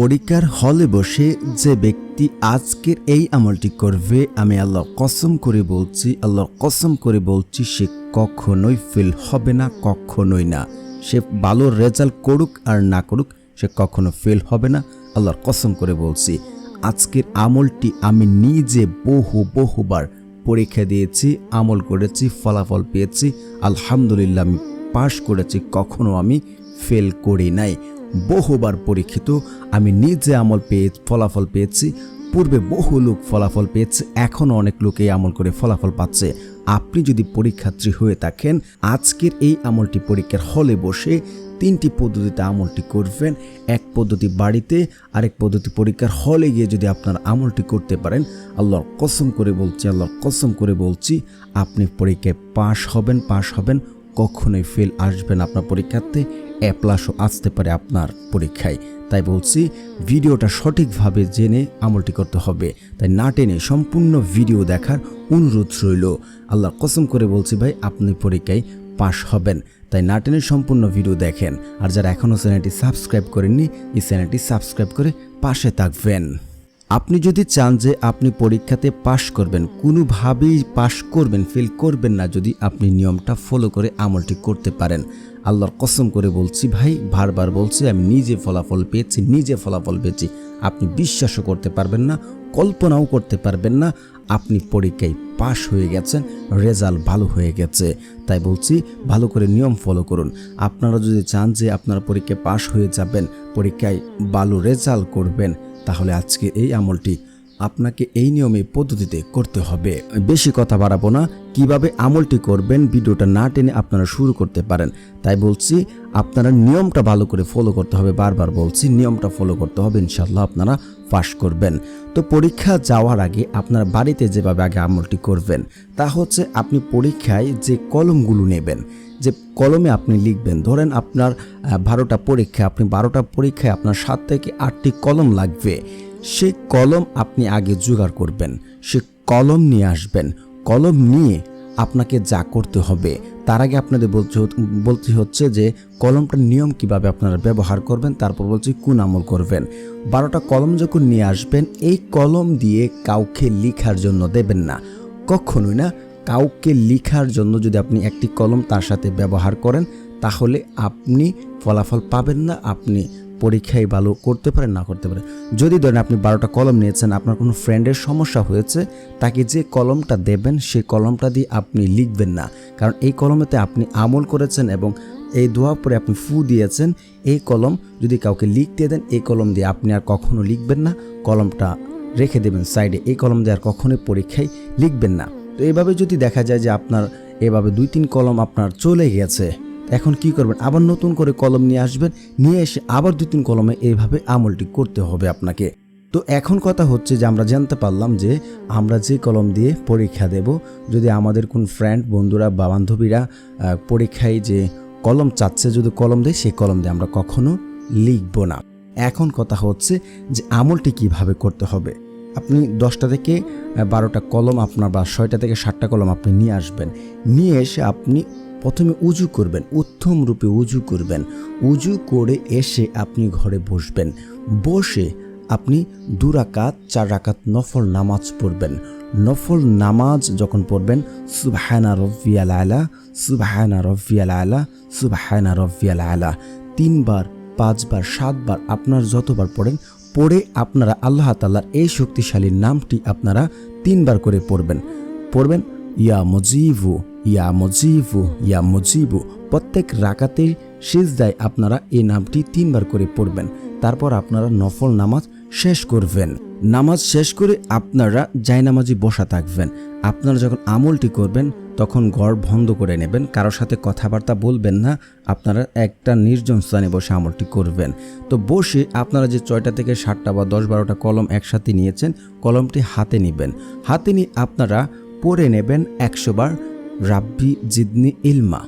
পরীক্ষার হলে বসে যে ব্যক্তি আজকের এই আমলটি করবে, আমি আল্লাহ কসম করে বলছি, আল্লাহ কসম করে বলছি, সে কখনোই ফেল হবে না, কখনোই না। সে ভালো রেজাল্ট করুক আর না করুক, সে কখনো ফেল হবে না, আল্লাহর কসম করে বলছি। আজকের আমলটি আমি নিজে বহু, বহুবার পরীক্ষা দিয়েছি, আমল করেছি, ফলাফল পেয়েছি, আলহামদুলিল্লাহ আমি পাশ করেছি, কখনো আমি ফেল করি নাই। বহুবার পরীক্ষিত, আমি নিজে আমল পেয়ে, ফলাফল পেয়েছি। পূর্বে বহু লোক ফলাফল পেয়েছে এখনও অনেক লোক এই আমল করে ফলাফল পাচ্ছে। আপনি যদি পরীক্ষার্থী হয়ে থাকেন, আজকের এই আমলটি পরীক্ষার হলে বসে তিনটি পদ্ধতিতে আমলটি করবেন। এক পদ্ধতি বাড়িতে, আরেক পদ্ধতি পরীক্ষার হলে গিয়ে যদি আপনার আমলটি করতে পারেন, আল্লাহর কসম করে বলছি, আল্লাহর কসম করে বলছি, আপনি পরীক্ষায় পাশ হবেন পাশ হবেন কখনোই ফেল আসবেন আপনার পরীক্ষাতে এ প্লাসও আসতে পারে আপনার পরীক্ষায়। তাই বলছি, ভিডিওটা সঠিকভাবে জেনে আমলটি করতে হবে। তাই না টেনে সম্পূর্ণ ভিডিও দেখার অনুরোধ রইল। আল্লাহ কসম করে বলছি ভাই, আপনি পরীক্ষায় পাশ হবেন। তাই না টেনে সম্পূর্ণ ভিডিও দেখেন। আর যারা এখনও চ্যানেলটি সাবস্ক্রাইব করেননি, এই চ্যানেলটি সাবস্ক্রাইব করে পাশে থাকবেন। আপনি যদি চান যে আপনি পরীক্ষাতে পাশ করবেন, কোনোভাবেই পাশ করবেন ফেল করবেন না যদি আপনি নিয়মটা ফলো করে আমলটি করতে পারেন। আল্লাহর কসম করে বলছি ভাই, বারবার বলছি, আমি নিজে ফলাফল পেয়েছি, নিজে ফলাফল পেয়েছি। আপনি বিশ্বাসও করতে পারবেন না, কল্পনাও করতে পারবেন না, আপনি পরীক্ষায় পাশ হয়ে গেছেন রেজাল্ট ভালো হয়ে গেছে। তাই বলছি, ভালো করে নিয়ম ফলো করুন। আপনারা যদি চান যে আপনারা পরীক্ষায় পাশ হয়ে যাবেন পরীক্ষায় ভালো রেজাল্ট করবেন, তাহলে আজকে এই আমলটি আপনাকে এই নিয়মে পদ্ধতিতে করতে হবে। বেশি কথা বাড়াবো না, কীভাবে আমলটি করবেন ভিডিওটা না টেনে আপনারা শুরু করতে পারেন। তাই বলছি, আপনারা নিয়মটা ভালো করে ফলো করতে হবে, বারবার বলছি, নিয়মটা ফলো করতে হবে ইনশাল্লাহ আপনারা পাশ করবেন। তো পরীক্ষা যাওয়ার আগে আপনার বাড়িতে যেভাবে আগে আমলটি করবেন, তা হচ্ছে আপনি পরীক্ষায় যে কলমগুলো নেবেন, যে কলমে আপনি লিখবেন, ধরেন আপনার বারোটা পরীক্ষা, আপনি বারোটা পরীক্ষায় আপনার সাত থেকে আটটি কলম লাগবে। সেই কলম আপনি আগে জোগাড় করবেন, সে কলম নিয়ে আসবেন। কলম নিয়ে আপনাকে যা করতে হবে তার আগে আপনাদের বলতে বলতে হচ্ছে যে কলমটার নিয়ম কীভাবে আপনারা ব্যবহার করবেন, তারপর বলছি কোন আমল করবেন। বারোটা কলম যখন নিয়ে আসবেন, এই কলম দিয়ে কাউকে লিখার জন্য দেবেন না। কখনোই না, কাউকে লিখার জন্য যদি আপনি একটি কলম তার সাথে ব্যবহার করেন, তাহলে আপনি ফলাফল পাবেন না, আপনি পরীক্ষায় ভালো করতে পারেন, না করতে পারেন। যদি ধরেন আপনি বারোটা কলম নিয়েছেন, আপনার কোনো ফ্রেন্ডের সমস্যা হয়েছে, তাকে যে কলমটা দেবেন, সেই কলমটা দিয়ে আপনি লিখবেন না। কারণ এই কলমেতে আপনি আমল করেছেন এবং এই দোয়া পরে আপনি ফু দিয়েছেন, এই কলম যদি কাউকে লিখতে দেন, এই কলম দিয়ে আপনি আর কখনো লিখবেন না। কলমটা রেখে দেবেন সাইডে, এই কলম দিয়ে আর কখনোই পরীক্ষায় লিখবেন না। তো এইভাবে যদি দেখা যায় যে আপনার এভাবে দুই তিন কলম আপনার চলে গেছে এখন কি করবেন? আবার নতুন করে কলম নিয়ে আসবেন, নিয়ে এসে আবার দু তিন কলমে এইভাবে আমলটি করতে হবে আপনাকে। তো এখন কথা হচ্ছে যে আমরা জানতে পারলাম যে আমরা যে কলম দিয়ে পরীক্ষা দেব, যদি আমাদের কোন ফ্রেন্ড বন্ধুরা বা বান্ধবীরা পরীক্ষায় যে কলম চাচ্ছে, যদি কলম দেয়, সেই কলম দিয়ে আমরা কখনো লিখব না। এখন কথা হচ্ছে যে আমলটি কীভাবে করতে হবে। আপনি দশটা থেকে বারোটা কলম আপনার বা ছয়টা থেকে সাতটা কলম আপনি নিয়ে আসবেন। নিয়ে এসে আপনি প্রথমে উজু করবেন, উত্তম রূপে উজু করবেন। উজু করে এসে আপনি ঘরে বসবেন। বসে আপনি দু রাকাত, চার রাকাত নফল নামাজ পড়বেন। নফল নামাজ যখন পড়বেন, সুবাহানা রফিয়াল আলা, সুবাহানা রফিয়াল আলা, সুবাহানা রফিয়াল আলা। তিনবার, পাঁচবার, সাতবার আপনার যতবার পড়েন, পড়ে আপনারা আল্লাহ তাল্লার এই শক্তিশালী নামটি আপনারা তিনবার করে পড়বেন। পড়বেন ইয়া মজিবু ইয়া মজিবু ইয়া মজিবু। প্রত্যেক রাকাতের সিজদায় আপনারা এই নামটি তিনবার করে পড়বেন। তারপর আপনারা নফল নামাজ শেষ করবেন। নামাজ শেষ করে আপনারা জায়নামাজি বসা থাকবেন। আপনারা যখন আমলটি করবেন, তখন ঘর বন্ধ করে নেবেন। কারোর সাথে কথাবার্তা বলবেন না। আপনারা একটা নির্জন স্থানে বসে আমলটি করবেন। তো বসে আপনারা যে ছয়টা থেকে সাতটা বা দশ বারোটা কলম একসাথে নিয়েছেন, কলমটি হাতে নেবেন। হাতে নিয়ে আপনারা পড়ে নেবেন একশোবার রাব্বি জিদনি ইলমা,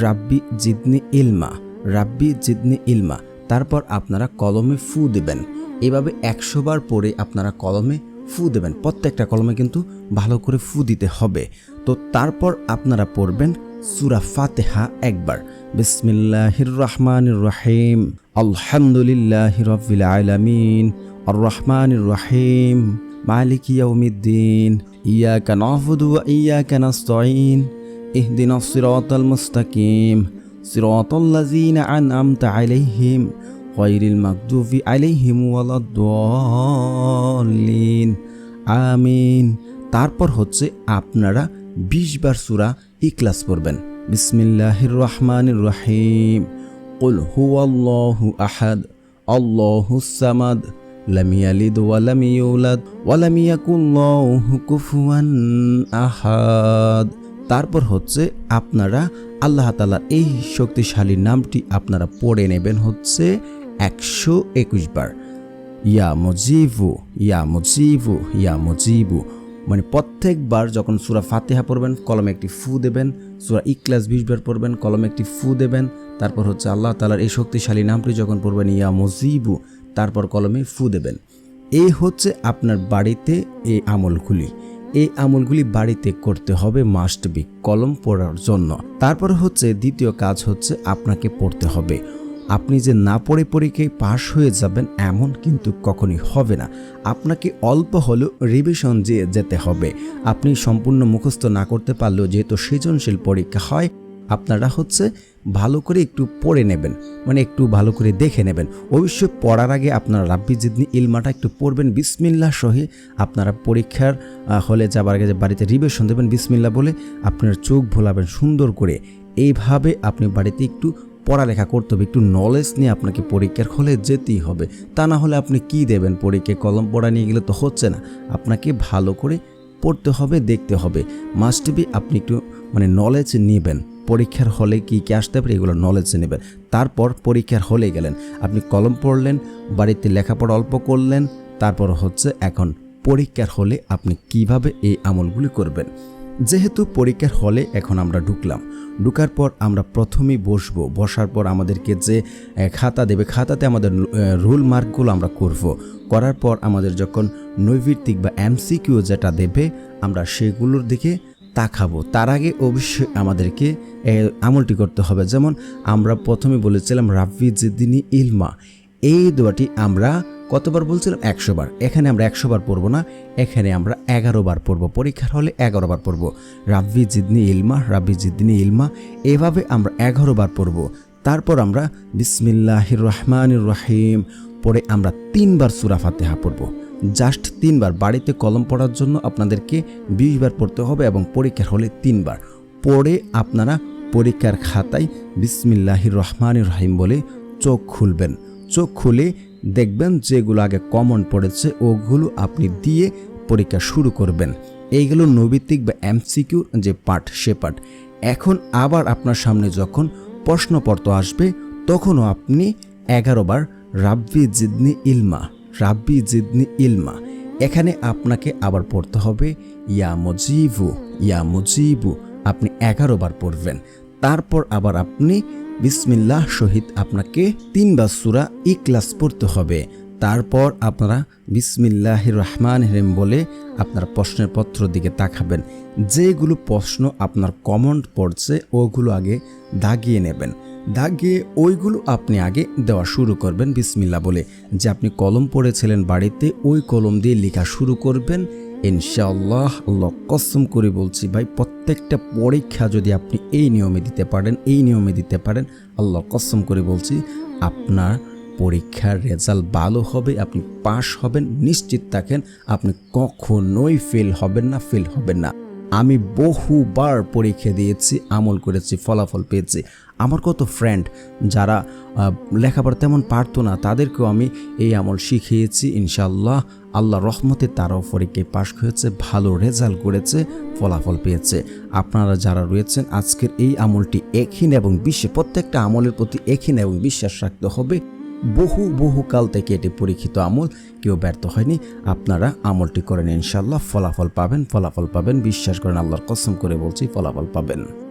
রাব্বি জিদনি ইলমা, রাব্বি জিদনি ইলমা। তারপর আপনারা কলমে ফু দেবেন। এভাবে একশোবার পরে আপনারা কলমে ফু দেবেন। প্রত্যেকটা কলমে কিন্তু ভালো করে ফু দিতে হবে। তো তারপর আপনারা পড়বেন সুরা ফাতেহা একবার। বিসমিল্লাহির রহমানির রহিম। আলহামদুলিল্লাহ রব্বিল আলামিন। আর রহমানির রহিম। মালিক ইয়াউমিদ্দিন ইয়াকা নাবুদু ওয়া ইয়াকা নাস্তাইন اهدنا الصراط المستقيم صراط الذين أنعمت عليهم غير المغضوب عليهم ولا الضالين আমিন তারপর হচ্ছে আপনারা বিশ বার সুরা ইকলাস পড়বেন বিসমিল্লাহির রহমানির রহিম قل هو الله أحد الله الصمد لم يلد ولم يولد ولم يكن له كفوا أحد তারপর হচ্ছে আপনারা আল্লাহ তালার এই শক্তিশালী নামটি আপনারা পড়ে নেবেন হচ্ছে একশো একুশ বার ইয়া মজিবু ইয়া মজিবু ইয়া মজিবু মানে প্রত্যেকবার যখন সুরা ফাতেহা পড়বেন কলমে একটি ফু দেবেন সুরা ইকলাস বিশ বার পড়বেন কলমে একটি ফু দেবেন তারপর হচ্ছে আল্লাহ তালার এই শক্তিশালী নামটি যখন পড়বেন ইয়া মজিবু তারপর কলমে ফু দেবেন। এই হচ্ছে আপনার বাড়িতে এই আমলগুলি। এই আমলগুলি বাড়িতে করতে হবে মাস্ট বি কলম পড়ার জন্য। তারপর হচ্ছে দ্বিতীয় কাজ হচ্ছে আপনাকে পড়তে হবে। আপনি যে না পড়ে পরীক্ষায় পাশ হয়ে যাবেন এমন কিন্তু কখনই হবে না। আপনাকে অল্প হলেও রিভিশন দিয়ে যেতে হবে। আপনি সম্পূর্ণ মুখস্থ না করতে পারলেও যেহেতু সৃজনশীল পরীক্ষা হয় আপনারা হচ্ছে ভালো করে একটু পড়ে নেবেন মানে একটু ভালো করে দেখে নেবেন। অবশ্যই পড়ার আগে আপনারা রাব্বি জিদনি ইলমাটা একটু পড়বেন বিসমিল্লা সহে আপনারা পরীক্ষার হলে যাবার আগে বাড়িতে রিভিশন দেবেন বিসমিল্লা বলে আপনার চোখ ভোলাবেন সুন্দর করে। এইভাবে আপনি বাড়িতে একটু পড়ালেখা করতে হবে, একটু নলেজ নিয়ে আপনাকে পরীক্ষার হলে যেতেই হবে। তা না হলে আপনি কি দেবেন? পরীক্ষায় কলম পড়া নিয়ে গেলে তো হচ্ছে না। আপনাকে ভালো করে পড়তে হবে, দেখতে হবে। মাস্ট বি আপনি একটু মানে নলেজ নেবেন। পরীক্ষার হলে কি কি আসতে পারে এগুলো নলেজ নেবেন। তারপর পরীক্ষার হলে গেলেন। আপনি কলম পড়লেন, বাড়িতে লেখাপড়া অল্প করলেন, তারপর হচ্ছে এখন পরীক্ষার হলে আপনি কীভাবে এই আমলগুলি করবেন। যেহেতু পরীক্ষার হলে এখন আমরা ঢুকলাম, ঢুকার পর আমরা প্রথমেই বসবো। বসার পর আমাদেরকে যে খাতা দেবে, খাতাতে আমাদের রুল মার্কগুলো আমরা করব। করার পর আমাদের যখন নৈভিত্তিক বা এমসিকিউ যেটা দেবে, আমরা সেগুলোর দিকে তাকাবো তার আগে অবশ্যই আমাদেরকে আমলটি করতে হবে। যেমন আমরা প্রথমে বলেছিলাম রাফি জিদ্দিনী ইলমা। এই দোয়াটি আমরা কতবার বলছিলাম? একশো বার। এখানে আমরা একশো বার পড়ব না। এখানে আমরা এগারো বার পড়ব। পরীক্ষার হলে এগারো বার পড়ব। রাব্বি জিদনি ইলমা, রাব্বি জিদনি ইলমা। এভাবে আমরা এগারো বার পড়ব। তারপর আমরা বিসমিল্লাহির রহমানির রহিম পরে আমরা তিনবার সুরা ফাতেহা পড়ব। জাস্ট তিনবার বাড়িতে কলম পড়ার জন্য আপনাদেরকে বিশ বার পড়তে হবে এবং পরীক্ষার হলে তিনবার। পড়ে আপনারা পরীক্ষার খাতায় বিসমিল্লাহির রহমান রহিম বলে চোখ খুলবেন। চোখ খুলে দেখবেন যেগুলো আগে কমন পড়েছে, ওগুলো আপনি দিয়ে পরীক্ষা শুরু করবেন। এইগুলো নৈবিত্তিক বা এমসিকিউর যে পার্ট সে পার্ট এখন আবার আপনার সামনে যখন প্রশ্নপত্র আসবে, তখনও আপনি এগারো বার রাব্বি জিদনি ইলমা রাব্বি জিদনি ইলমা, এখানে আপনাকে আবার পড়তে হবে, ইয়া মজিবু ইয়া মজিবু, আপনি এগারো বার পড়বেন। তারপর আবার আপনি বিসমিল্লাহ সহিত আপনাকে তিনবার সুরা ইকলাস পড়তে হবে। তারপর আপনারা বিসমিল্লাহ রহমান হেম বলে আপনার প্রশ্নের পত্র দিকে তাকাবেন। যেগুলো প্রশ্ন আপনার কমেন্ট পড়ছে, ওগুলো আগে দাগিয়ে নেবেন। দাগিয়ে ওইগুলো আপনি আগে দেওয়া শুরু করবেন বিসমিল্লা বলে। যে আপনি কলম পড়েছিলেন বাড়িতে, ওই কলম দিয়ে লেখা শুরু করবেন। ইনশাআল্লাহ, আল্লাহ কসম করে বলছি ভাই, প্রত্যেকটা পরীক্ষা যদি আপনি এই নিয়মে দিতে পারেন, এই নিয়মে দিতে পারেন, আল্লাহ কসম করে বলছি, আপনার পরীক্ষার রেজাল্ট ভালো হবে, আপনি পাশ হবেন, নিশ্চিত থাকেন, আপনি কখনোই ফেল হবেন না ফেল হবেন না। আমি বহুবার পরীক্ষা দিয়েছি, আমল করেছি, ফলাফল পেয়েছি। আমার কত ফ্রেন্ড যারা লেখাপড়া তেমন পারতো না, তাদেরকেও আমি এই আমল শিখিয়েছি ইনশাল্লাহ আল্লাহ রহমতে তারাও পরীক্ষায় পাশ হয়েছে, ভালো রেজাল্ট করেছে, ফলাফল পেয়েছে। আপনারা যারা রয়েছেন, আজকের এই আমলটি একহীন এবং বিশ্বে প্রত্যেকটা আমলের প্রতি একহীন এবং বিশ্বাস রাখতে হবে। বহু বহু কাল থেকে এটি পরীক্ষিত আমল। কেউ ব্যর্থ হয়নি। আপনারা আমলটি করেন ইনশাল্লাহ ফলাফল পাবেন ফলাফল পাবেন। বিশ্বাস করেন, আল্লাহর কসম করে বলছি, ফলাফল পাবেন।